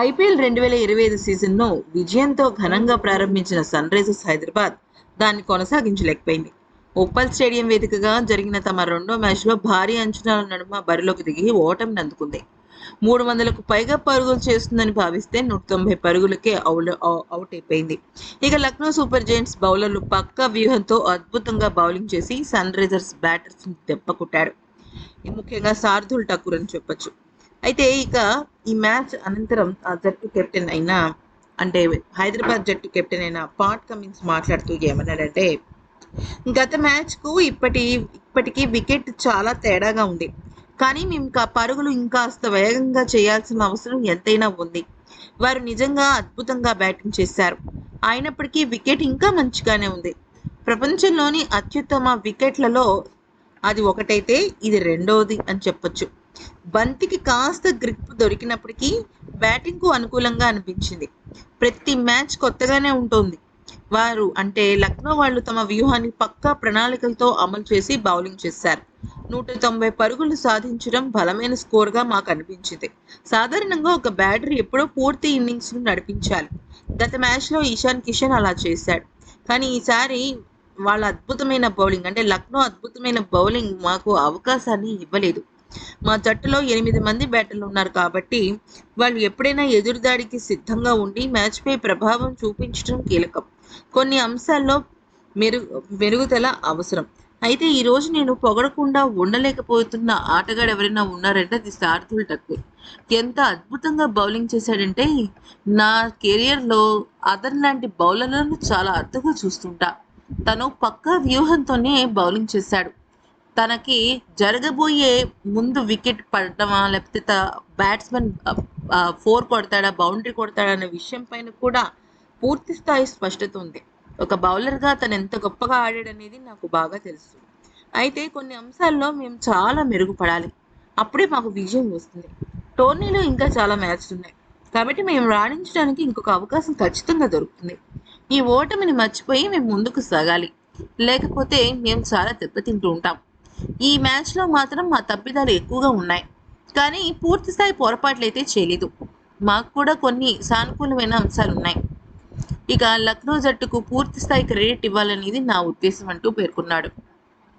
IPL రెండు వేల ఇరవై ఐదు సీజన్ను విజయంతో ఘనంగా ప్రారంభించిన సన్ రైజర్స్ హైదరాబాద్ దాన్ని కొనసాగించలేకపోయింది. ఉప్పల్ స్టేడియం వేదికగా జరిగిన తమ రెండో మ్యాచ్లో భారీ అంచనాల నడుమ బరిలోకి దిగి ఓటమిని అందుకుంది. మూడు వందలకు పైగా పరుగులు చేస్తుందని భావిస్తే నూట తొంభై పరుగులకే అవుట్ అవుట్ అయిపోయింది. ఇక లక్నో సూపర్ జైంట్స్ బౌలర్లు పక్క వ్యూహంతో అద్భుతంగా బౌలింగ్ చేసి సన్ రైజర్స్ బ్యాటర్స్ దెబ్బకొట్టారు ముఖ్యంగా సార్థుల్ ఠాకూర్ అని చెప్పొచ్చు. అయితే ఇక ఈ మ్యాచ్ అనంతరం ఆ జట్టు కెప్టెన్ అయిన అంటే హైదరాబాద్ జట్టు కెప్టెన్ అయిన పాట్ కమిన్స్ మాట్లాడుతూ ఏమన్నాడంటే గత మ్యాచ్కు ఇప్పటి ఇప్పటికీ వికెట్ చాలా తేడాగా ఉంది. కానీ మేము ఇంకా పరుగులు ఇంకాస్త వేగంగా చేయాల్సిన అవసరం ఎంతైనా ఉంది. వారు నిజంగా అద్భుతంగా బ్యాటింగ్ చేశారు. అయినప్పటికీ వికెట్ ఇంకా మంచిగానే ఉంది. ప్రపంచంలోని అత్యుత్తమ వికెట్లలో అది ఒకటైతే ఇది రెండవది అని చెప్పొచ్చు. బంతికి కాస్త గ్రిప్ దొరికినప్పటికీ బ్యాటింగ్కు అనుకూలంగా అనిపించింది. ప్రతి మ్యాచ్ కొత్తగానే ఉంటుంది. వారు అంటే లక్నో వాళ్ళు తమ వ్యూహాన్ని పక్కా ప్రణాళికలతో అమలు చేసి బౌలింగ్ చేశారు. నూట తొంభై పరుగులు సాధించడం బలమైన స్కోర్గా మాకు అనిపించింది. సాధారణంగా ఒక బ్యాటర్ ఎప్పుడో పూర్తి ఇన్నింగ్స్ను నడిపించాలి. గత మ్యాచ్లో ఈశాన్ కిషన్ అలా చేశాడు. కానీ ఈసారి వాళ్ళ అద్భుతమైన బౌలింగ్ అంటే లక్నో అద్భుతమైన బౌలింగ్ మాకు అవకాశాన్ని ఇవ్వలేదు. మా జట్టులో ఎనిమిది మంది బ్యాటర్లు ఉన్నారు కాబట్టి వాళ్ళు ఎప్పుడైనా ఎదురుదాడికి సిద్ధంగా ఉండి మ్యాచ్పై ప్రభావం చూపించడం కీలకం. కొన్ని అంశాల్లో మెరుగు మెరుగుదల అవసరం. అయితే ఈ రోజు నేను పొగడకుండా ఉండలేకపోతున్న ఆటగాడు ఎవరైనా ఉన్నారంటే అది సార్థుల్ ఠాకూర్. ఎంత అద్భుతంగా బౌలింగ్ చేశాడంటే నా కెరియర్లో అదర్ లాంటి బౌలర్లను చాలా అర్థంగా చూస్తుంటా. తను పక్కా వ్యూహంతోనే బౌలింగ్ చేశాడు. తనకి జరగబోయే ముందు వికెట్ పడటమా లేకపోతే బ్యాట్స్మెన్ ఫోర్ కొడతాడా బౌండరీ కొడతాడా అనే విషయం పైన కూడా పూర్తి స్థాయి స్పష్టత ఉంది. ఒక బౌలర్గా తను ఎంత గొప్పగా ఆడాడనేది నాకు బాగా తెలుసు. అయితే కొన్ని అంశాల్లో మేము చాలా మెరుగుపడాలి. అప్పుడే మాకు విజయం వస్తుంది. టోర్నీలో ఇంకా చాలా మ్యాచ్లు ఉన్నాయి. కాబట్టి మేము రాణించడానికి ఇంకొక అవకాశం ఖచ్చితంగా దొరుకుతుంది. ఈ ఓటమిని మర్చిపోయి మేము ముందుకు సాగాలి. లేకపోతే మేము చాలా దెబ్బతింటూ ఉంటాం. ఈ మ్యాచ్లో మాత్రం మా తప్పిదాలు ఎక్కువగా ఉన్నాయి. కానీ పూర్తి స్థాయి పొరపాట్లు అయితే చేయలేదు. మాకు కూడా కొన్ని సానుకూలమైన అంశాలు ఉన్నాయి ఇక లక్నో జట్టుకు పూర్తి స్థాయి క్రెడిట్ ఇవ్వాలనేది నా ఉద్దేశం అంటూ పేర్కొన్నాడు.